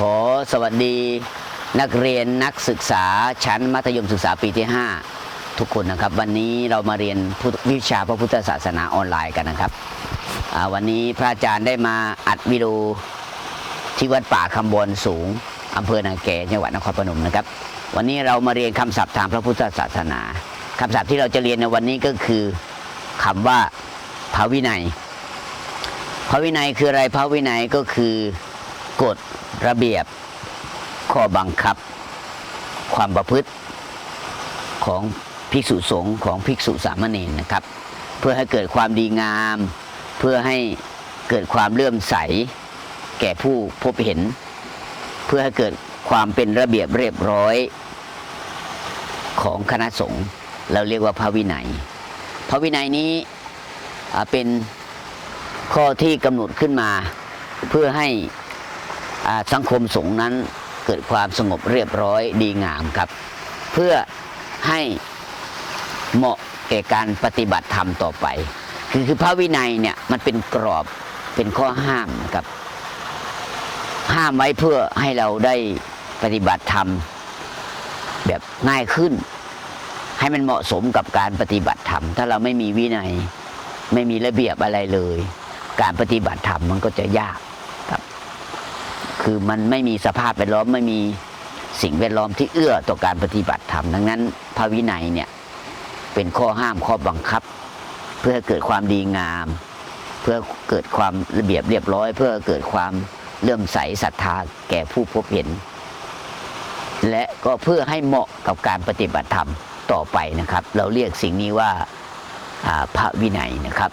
ขอสวัสดีนักเรียนนักศึกษาชั้นมัธยมศึกษาปีที่ 5 ทุกคนนะครับ วันนี้เรามาเรียนวิชาพระพุทธศาสนาออนไลน์กันนะครับ วันนี้พระอาจารย์ได้มาอัดวิดีโอที่วัดป่าคำบอนสูงอำเภอนาแกจังหวัดนครพนมนะครับ วันนี้เรามาเรียนคำศัพท์ทางพระพุทธศาสนาคำศัพท์ที่เราจะเรียนในวันนี้ก็คือคำว่าพระวินัย พระวินัยคืออะไรพระวินัยก็คือกฎ ระเบียบ ข้อบังคับ ความประพฤติของภิกษุสงฆ์ของภิกษุสามเณรนะครับ เพื่อให้เกิดความดีงาม เพื่อให้เกิดความเลื่อมใส แก่ผู้พบเห็น เพื่อให้เกิดความเป็นระเบียบเรียบร้อยของคณะสงฆ์เราเรียกว่าพระวินัย พระวินัยนี้เป็นข้อที่กำหนดขึ้นมา เพื่อให้ สังคมสงฆ์นั้นเกิดความสงบเรียบร้อยดีงามครับ เพื่อให้เหมาะแก่การปฏิบัติธรรมต่อไป คือคือพระวินัยเนี่ยมันเป็นกรอบเป็นข้อห้ามครับ ห้ามไว้เพื่อให้เราได้ปฏิบัติธรรมแบบง่ายขึ้น ให้มันเหมาะสมกับการปฏิบัติธรรม ถ้าเราไม่มีวินัย ไม่มีระเบียบอะไรเลย การปฏิบัติธรรมมันก็จะยาก คือมันไม่มีสภาพแวดล้อมไม่มีสิ่งแวดล้อมที่เอื้อต่อการปฏิบัติธรรมดังนั้นพระวินัยเนี่ยเป็นข้อห้ามข้อบังคับ เพื่อเกิดความดีงาม เพื่อเกิดความระเบียบเรียบร้อย เพื่อเกิดความเลื่อมใสศรัทธาแก่ผู้พบเห็น และก็เพื่อให้เหมาะกับการปฏิบัติธรรมต่อไปนะครับ เราเรียกสิ่งนี้ว่าพระวินัยนะครับ